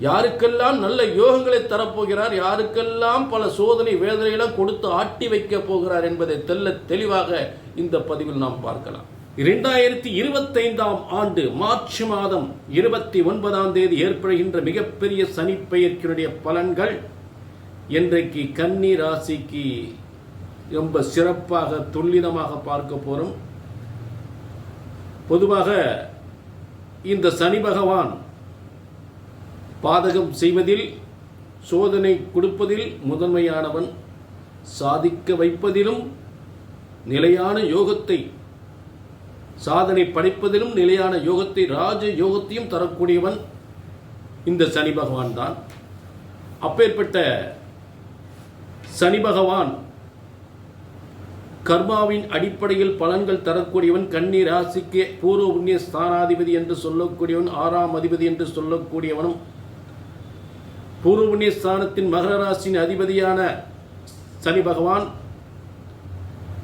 யாருக்கெல்லாம் நல்ல யோகங்களை தரப்போகிறார் யாருக்கெல்லாம் பல சோதனை வேதனைகளை கொடுத்து ஆட்டி வைக்க போகிறார் என்பதை தெல்ல தெளிவாக இந்த பதிவில் நாம் பார்க்கலாம். இரண்டாயிரத்தி இருபத்தைந்தாம் ஆண்டு மார்ச் மாதம் இருபத்தி ஒன்பதாம் தேதி ஏற்படுகின்ற மிகப்பெரிய சனிப்பெயர்ச்சியினுடைய பலன்கள் இன்றைக்கு கன்னி ராசிக்கு ரொம்ப சிறப்பாக துல்லிதமாக பார்க்க போறோம். பொதுவாக இந்த சனி பகவான் பாதகம் செய்வதில் சோதனை கொடுப்பதில் முதன்மையானவன் சாதிக்க வைப்பதிலும் நிலையான யோகத்தை சாதனை படைப்பதிலும் நிலையான யோகத்தை ராஜ யோகத்தையும் தரக்கூடியவன் இந்த சனி பகவான் தான். அப்பேற்பட்ட சனி பகவான் கர்மாவின் அடிப்படையில் பலன்கள் தரக்கூடியவன் கன்னி ராசிக்கு பூர்வ புண்ணிய ஸ்தானாதிபதி என்று சொல்லக்கூடியவன் ஆறாம் அதிபதி என்று சொல்லக்கூடியவனும் பூர்வ புண்ணிய ஸ்தானத்தின் மகர ராசியின் அதிபதியான சனி பகவான்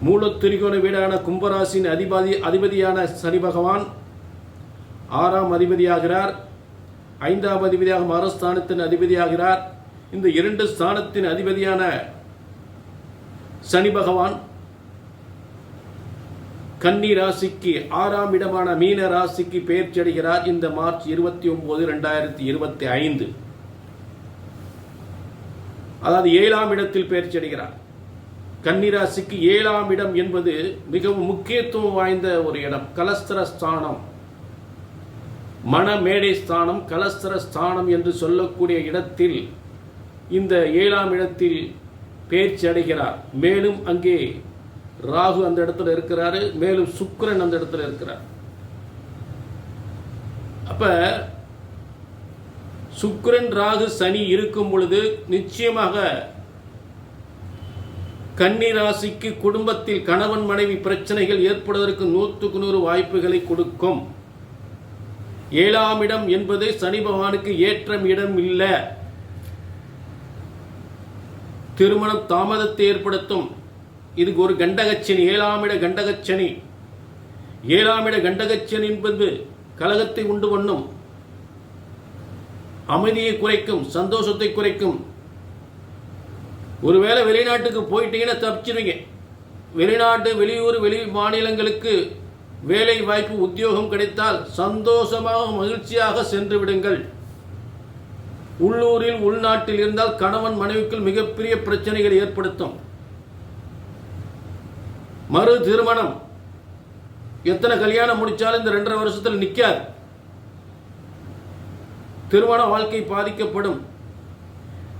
மூலத்திரிகோண வீடான கும்பராசியின் அதிபதி அதிபதியான சனி பகவான் ஆறாம் அதிபதியாகிறார் ஐந்தாம் அதிபதியாக மகரஸ்தானத்தின் அதிபதியாகிறார். இந்த இரண்டு ஸ்தானத்தின் அதிபதியான சனி பகவான் கன்னி ராசிக்கு ஆறாம் இடமான மீன ராசிக்கு பெயர்ச்சி அடைகிறார். இந்த மார்ச் இருபத்தி ஒன்பது ரெண்டாயிரத்தி இருபத்தி ஐந்து. அதாவது ஏழாம் இடத்தில் பெயர்ச்சி அடைகிறார். கன்னிராசிக்கு ஏழாம் இடம் என்பது மிகவும் முக்கியத்துவம் வாய்ந்த ஒரு இடம். கலஸ்தர ஸ்தானம். மணமேடை ஸ்தானம் கலஸ்தர ஸ்தானம் என்று சொல்லக்கூடிய இடத்தில் இந்த ஏழாம் இடத்தில் பேச்சு அடைகிறார். மேலும் அங்கே ராகு அந்த இடத்துல இருக்கிறாரு மேலும் சுக்கரன் அந்த இடத்துல இருக்கிறார். அப்போ சுக்கிரன் ராகு சனி இருக்கும் பொழுது நிச்சயமாக கன்னி ராசிக்கு குடும்பத்தில் கணவன் மனைவி பிரச்சனைகள் ஏற்படுவதற்கு நூற்றுக்கு நூறு வாய்ப்புகளை கொடுக்கும். ஏழாம் இடம் என்பது சனி பகவானுக்கு ஏற்றம் இடம் இல்லை. திருமணம் தாமதத்தை ஏற்படுத்தும். இதுக்கு ஒரு கண்டகச்சனி ஏழாம் இட கண்டகச்சனி. ஏழாம் இட கண்டகச்சனி என்பது கலகத்தை உண்டு பண்ணும். அமைதியை குறைக்கும் சந்தோஷத்தை குறைக்கும். ஒருவேளை வெளிநாட்டுக்கு போயிட்டீங்கன்னா தப்பிச்சிருவீங்க. வெளிநாட்டு வெளியூர் வெளி மாநிலங்களுக்கு வேலை வாய்ப்பு உத்தியோகம் கிடைத்தால் சந்தோஷமாக மகிழ்ச்சியாக சென்று விடுங்கள். உள்ளூரில் உள்நாட்டில் இருந்தால் கணவன் மனைவிக்குள் மிகப்பெரிய பிரச்சனைகள் ஏற்படுத்தும். மறு திருமணம். எத்தனை கல்யாணம் முடிச்சாலும் இந்த ரெண்டரை வருஷத்தில் நிற்காது திருமண வாழ்க்கை பாதிக்கப்படும்.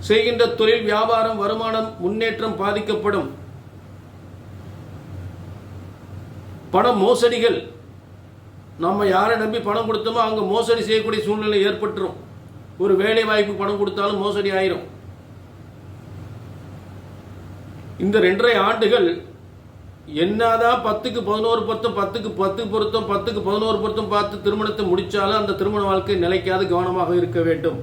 செய்கின்ற தொழில் வியாபாரம் வருமானம் முன்னேற்றம் பாதிக்கப்படும். பண மோசடிகள். நம்ம யாரை நம்பி பணம் கொடுத்தோமோ அங்கே மோசடி செய்யக்கூடிய சூழ்நிலை ஏற்பட்டுரும். ஒரு வேலை வாய்ப்பு பணம் கொடுத்தாலும் மோசடி ஆயிரும். இந்த ரெண்டரை ஆண்டுகள் என்னதான் பத்துக்கு பதினோரு பொருத்தம் பத்துக்கு பத்து பொருத்தம் பத்துக்கு பதினோரு பொருத்தம் பார்த்து திருமணத்தை முடிச்சாலும் அந்த திருமண வாழ்க்கை நிலைக்காது கவனமாக இருக்க வேண்டும்.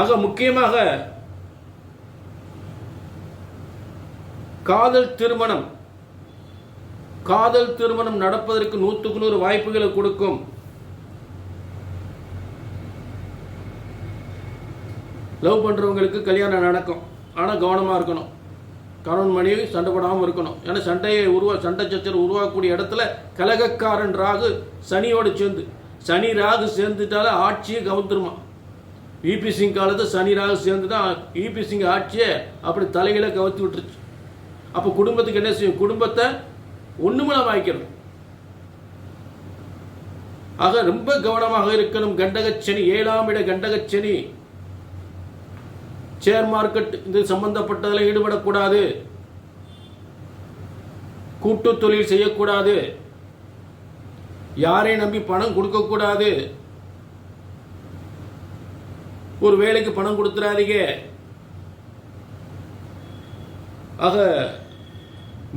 ஆக முக்கியமாக காதல் திருமணம் காதல் திருமணம் நடப்பதற்கு நூற்றுக்கு நூறு வாய்ப்புகளை கொடுக்கும். லவ் பண்ணுறவங்களுக்கு கல்யாணம் நடக்கும். ஆனால் கவனமாக இருக்கணும். கணவன் மனைவி சண்டை போடாமல் இருக்கணும். ஏன்னா சண்டையை உருவா சண்டை சச்சரவு உருவாக்கக்கூடிய இடத்துல கலகக்காரன் ராகு சனியோடு சேர்ந்து. சனி ராகு சேர்ந்துட்டாலே ஆட்சியை கவுத்துருமா விபி சிங் காலத்து சனி ராகு சேர்ந்து தான் விபி சிங் ஆட்சியை அப்படி தலைகளை கவுத்தி விட்டுருச்சு. அப்போ குடும்பத்துக்கு என்ன செய்யும்? குடும்பத்தை ஒண்ணுமலம் வாய்க்கணும் ஆக ரொம்ப கவனமாக இருக்கணும். கண்டகச்சனி ஏழாம் இட கண்டகச்சனி. ஷேர் மார்க்கெட் இது சம்பந்தப்பட்டதில் ஈடுபடக்கூடாது. கூட்டு தொழில் செய்யக்கூடாது. யாரை நம்பி பணம் கொடுக்கக்கூடாது. ஒரு வேலைக்கு பணம் கொடுத்துடாதீங்க ஆக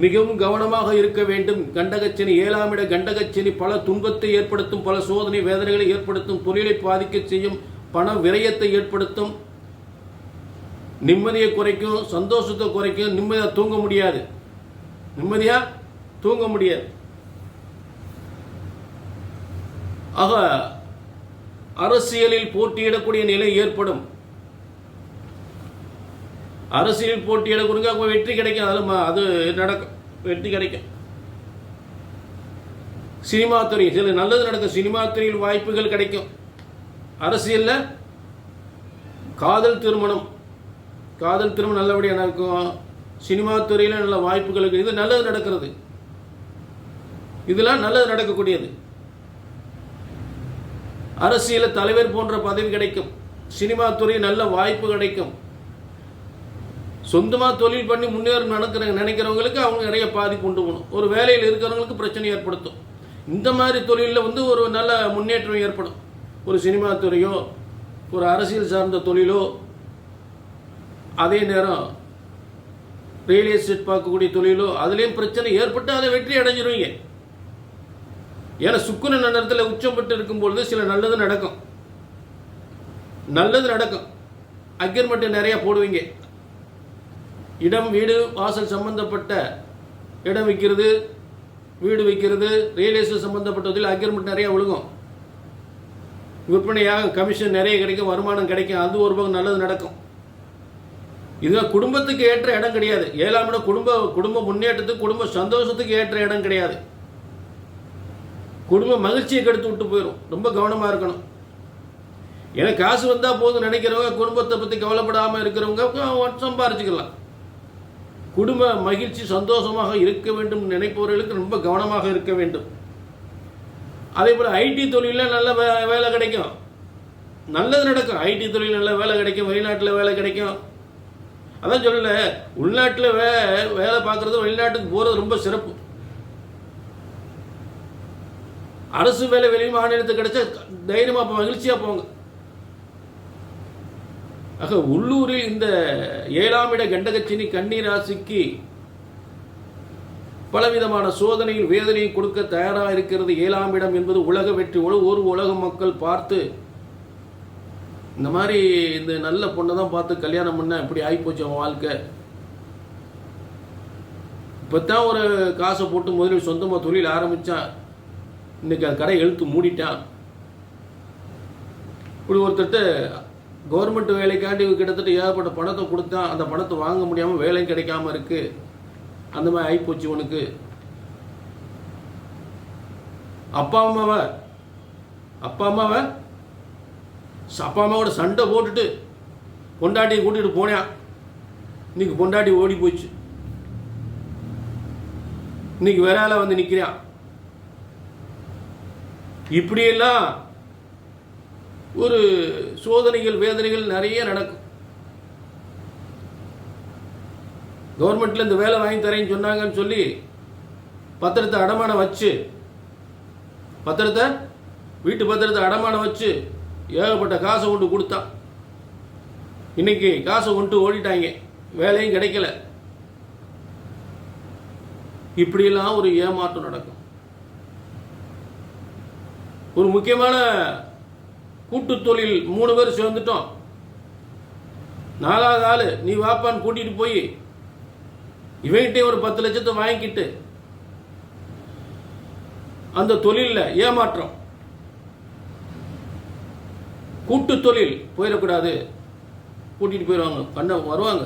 மிகவும் கவனமாக இருக்க வேண்டும். கண்டகச்சனி ஏழாம் இட கண்டகச்சனி பல துன்பத்தை ஏற்படுத்தும் பல சோதனை வேதனைகளை ஏற்படுத்தும் தொழிலை பாதிக்க செய்யும் பண விரயத்தை ஏற்படுத்தும். நிம்மதியை குறைக்கும் சந்தோஷத்தை குறைக்கும் நிம்மதியாக தூங்க முடியாது. நிம்மதியாக தூங்க முடியாது. ஆக அரசியலில் போட்டியிடக்கூடிய நிலை ஏற்படும். அரசியலில் போட்டியிடக்கூடிய அவங்க வெற்றி கிடைக்கும். அது அது நடக்கும் வெற்றி கிடைக்கும். சினிமா துறை சில நல்லது நடக்கும். சினிமா துறையில் வாய்ப்புகள் கிடைக்கும். அரசியலில் காதல் திருமணம். காதல் திரும்ப நல்லபடியாக நடக்கும் சினிமா துறையில் நல்ல வாய்ப்புகள் இருக்கு. இது நல்லது நடக்கிறது. இதெல்லாம் நல்லது நடக்கக்கூடியது. அரசியல தலைவர் போன்ற பதவி கிடைக்கும். சினிமா துறை நல்ல வாய்ப்பு கிடைக்கும். சொந்தமாக தொழில் பண்ணி முன்னேற நடக்கிற நினைக்கிறவங்களுக்கு அவங்க நிறைய பாதிப்பு உண்டு போகணும். ஒரு வேலையில் இருக்கிறவங்களுக்கு பிரச்சனை ஏற்படுத்தும். இந்த மாதிரி தொழிலில் வந்து ஒரு நல்ல முன்னேற்றம் ஏற்படும். ஒரு சினிமா துறையோ ஒரு அரசியல் சார்ந்த தொழிலோ அதே நேரம் ரியல் எஸ்டேட் பார்க்கக்கூடிய தொழிலோ அதுலேயும் பிரச்சனை ஏற்பட்டு அதை வெற்றி அடைஞ்சிருவீங்க. ஏன்னா சுக்குரன் நேரத்தில் உச்சம் பெற்று இருக்கும்பொழுது சில நல்லது நடக்கும். நல்லது நடக்கும். அக்ரிமெண்ட் நிறைய போடுவீங்க. இடம் வீடு வாசல் சம்பந்தப்பட்ட இடம் விற்கிறது வீடு விற்கிறது ரியல் எஸ்டேட் சம்பந்தப்பட்டதில் அக்ரிமெண்ட் நிறைய விழுகும் விற்பனையாக கமிஷன் நிறைய கிடைக்கும் வருமானம் கிடைக்கும் அது ஒரு பக்கம் நல்லது நடக்கும். இது குடும்பத்துக்கு ஏற்ற இடம் கிடையாது. ஏழாம் இடம் குடும்ப குடும்ப முன்னேற்றத்துக்கு குடும்ப சந்தோஷத்துக்கு ஏற்ற இடம் கிடையாது. குடும்ப மகிழ்ச்சியை கெடுத்து விட்டு போயிடும் ரொம்ப கவனமாக இருக்கணும். ஏன்னா காசு வந்தால் போதும் நினைக்கிறவங்க குடும்பத்தை பற்றி கவலைப்படாமல் இருக்கிறவங்க சம்பாரிச்சுக்கலாம். குடும்ப மகிழ்ச்சி சந்தோஷமாக இருக்க வேண்டும் நினைப்பவர்களுக்கு ரொம்ப கவனமாக இருக்க வேண்டும். அதே போல் ஐடி தொழிலில் நல்ல வே வேலை கிடைக்கும். நல்லது நடக்கும். ஐடி தொழில் நல்ல வேலை கிடைக்கும். வெளிநாட்டில் வேலை கிடைக்கும். அதான் சொல்லல உள்நாட்டில் வே வேலை பார்க்குறது வெளிநாட்டுக்கு போகிறது ரொம்ப சிறப்பு. அரசு வேலை வெளி மாநிலத்துக்கு கிடைச்சா தைரியமாக போ மகிழ்ச்சியாக போங்க. ஆக உள்ளூரில் இந்த ஏழாம் இட கண்டகச்சினி கன்னி ராசிக்கு பலவிதமான சோதனையில் வேதனையை கொடுக்க தயாராக இருக்கிறது ஏழாம் இடம் என்பது உலக வெற்றி. ஒரு உலக மக்கள் பார்த்து இந்த மாதிரி இந்த நல்ல பொண்ணை தான் பார்த்து கல்யாணம் பண்ண இப்படி ஆகிப்போச்சு அவன் வாழ்க்கை. இப்போத்தான் ஒரு காசை போட்டு முதலில் சொந்தமாக தொழில் ஆரம்பித்தான் இன்னைக்கு அது கடை எழுத்து மூடிட்டான். இப்படி ஒருத்தட்ட கவர்மெண்ட் வேலைக்காண்டி கிட்டத்தட்ட ஏகப்பட்ட பணத்தை கொடுத்தான். அந்த பணத்தை வாங்க முடியாமல் வேலையும் கிடைக்காம இருக்கு. அந்த மாதிரி ஆகிப்போச்சு உனக்கு அப்பா அம்மாவை? அப்பா அம்மாவை? அப்பா அம்மாவோட சண்டை போட்டுட்டு பொண்டாட்டியை கூட்டிகிட்டு போனேன் இன்னைக்கு பொண்டாட்டி ஓடி போச்சு இன்னைக்கு வேற ஆளா வந்து நிற்கிறான் இப்படியெல்லாம் ஒரு சோதனைகள் வேதனைகள் நிறைய நடக்கும். கவர்மெண்ட்ல இந்த வேலை வாங்கி தரேன்னு சொன்னாங்கன்னு சொல்லி பத்திரத்தை அடமானம் வச்சு பத்திரத்தை வீட்டு பத்திரத்தை அடமானம் வச்சு ஏகப்பட்ட காசை கொண்டு கொடுத்தான் இன்னைக்கு காசை கொண்டு ஓடிட்டாங்க. வேலையும் கிடைக்கல. இப்படியெல்லாம் ஒரு ஏமாற்றம் நடக்கும். ஒரு முக்கியமான கூட்டு தொழில் மூணு பேர் சேர்ந்துட்டோம். நாலாவது ஆள் நீ வாப்பான்னு கூட்டிட்டு போய் இவங்கிட்டே ஒரு பத்து லட்சத்தை வாங்கிக்கிட்டு அந்த தொழிலில் ஏமாற்றம். கூட்டு தொழில் போயிடக்கூடாது. கூட்டிகிட்டு போயிடுவாங்க கண்ண வருவாங்க.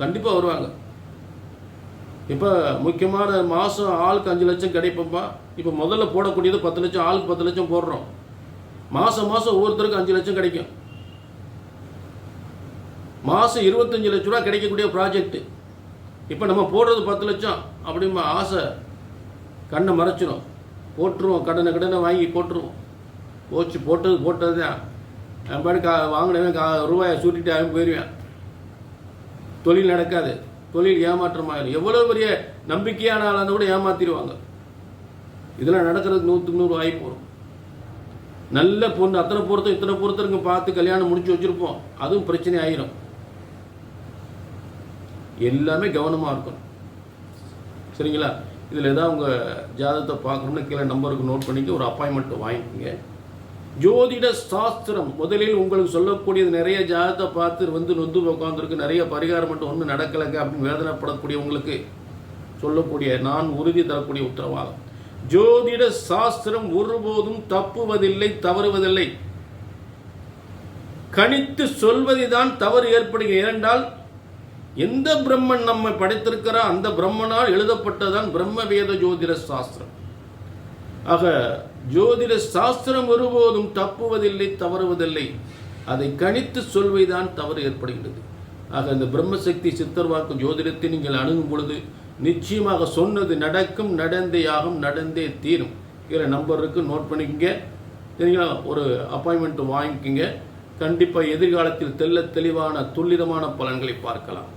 கண்டிப்பாக வருவாங்க. இப்போ முக்கியமான மாதம் ஆளுக்கு அஞ்சு லட்சம் கிடைப்போம்ப்பா. இப்போ முதல்ல போடக்கூடியது பத்து லட்சம் ஆளுக்கு பத்து லட்சம் போடுறோம். மாதம் மாதம் ஒவ்வொருத்தருக்கும் அஞ்சு லட்சம் கிடைக்கும். மாதம் இருபத்தஞ்சு லட்ச ரூபா கிடைக்கக்கூடிய ப்ராஜெக்ட் இப்போ நம்ம போடுறது பத்து லட்சம் அப்படிமா ஆசை. கண்ணை மறைச்சிரும். போட்டுருவோம். கடனை கடனை வாங்கி போட்டுருவோம். போச்சு போட்டது போட்டது தான் என் பாடு கா வாங்கினவன் கா ரூபாயை சுட்டிட்டு அவன் போயிடுவேன் தொழில் நடக்காது. தொழில் ஏமாற்றமாயிரும். எவ்வளோ பெரிய நம்பிக்கையான ஆளாக கூட ஏமாத்திடுவாங்க. இதெல்லாம் நடக்கிறதுக்கு நூற்றுக்கு நூறு வாய்ப்பு வரும். நல்ல பொண்ணு அத்தனை பொருத்தம் இத்தனை பொருத்தருங்க பார்த்து கல்யாணம் முடிச்சு வச்சுருப்போம். அதுவும் பிரச்சனை ஆயிரும் எல்லாமே கவனமாக இருக்கணும். சரிங்களா? இதில் ஏதாவது உங்கள் ஜாதகத்தை பார்க்கணும்னு கீழே நம்பருக்கு நோட் பண்ணிக்க ஒரு அப்பாயின்மெண்ட் வாங்கிக்கோங்க. ஜோதிட சாஸ்திரம். முதலில் உங்களுக்கு சொல்லக்கூடியது நிறைய ஜாதகத்தை பார்த்து வந்து நொந்து உட்காந்துருக்கு நிறைய பரிகாரம் மட்டும் ஒன்றும் நடக்கலைங்க அப்படின்னு வேதனைப்படக்கூடிய உங்களுக்கு சொல்லக்கூடிய நான் உறுதி தரக்கூடிய உத்தரவாதம். ஜோதிட சாஸ்திரம் ஒருபோதும் தப்புவதில்லை தவறுவதில்லை. கணித்து சொல்வதுதான் தவறு ஏற்படுகிறது ஏனென்றால் எந்த பிரம்மன் நம்மை படைத்திருக்கிறா அந்த பிரம்மனால் எழுதப்பட்டதான் பிரம்ம வேத ஜோதிட சாஸ்திரம். ஆக ஜோதிட சாஸ்திரம் ஒருபோதும் தப்புவதில்லை தவறுவதில்லை. அதை கணித்து சொல்வைதான் தவறு ஏற்படுகிறது ஆக இந்த பிரம்மசக்தி சித்தர்வாக்கு ஜோதிடத்தை நீங்கள் அணுகும் பொழுது நிச்சயமாக சொன்னது நடக்கும் நடந்தே ஆகும் நடந்தே தீரும். கீழே நம்பர் இருக்குது நோட் பண்ணிக்கங்க. சரிங்களா? ஒரு அப்பாயின்மெண்ட் வாங்கிக்கோங்க. கண்டிப்பாக எதிர்காலத்தில் தெல்ல தெளிவான துல்லிதமான பலன்களை பார்க்கலாம்.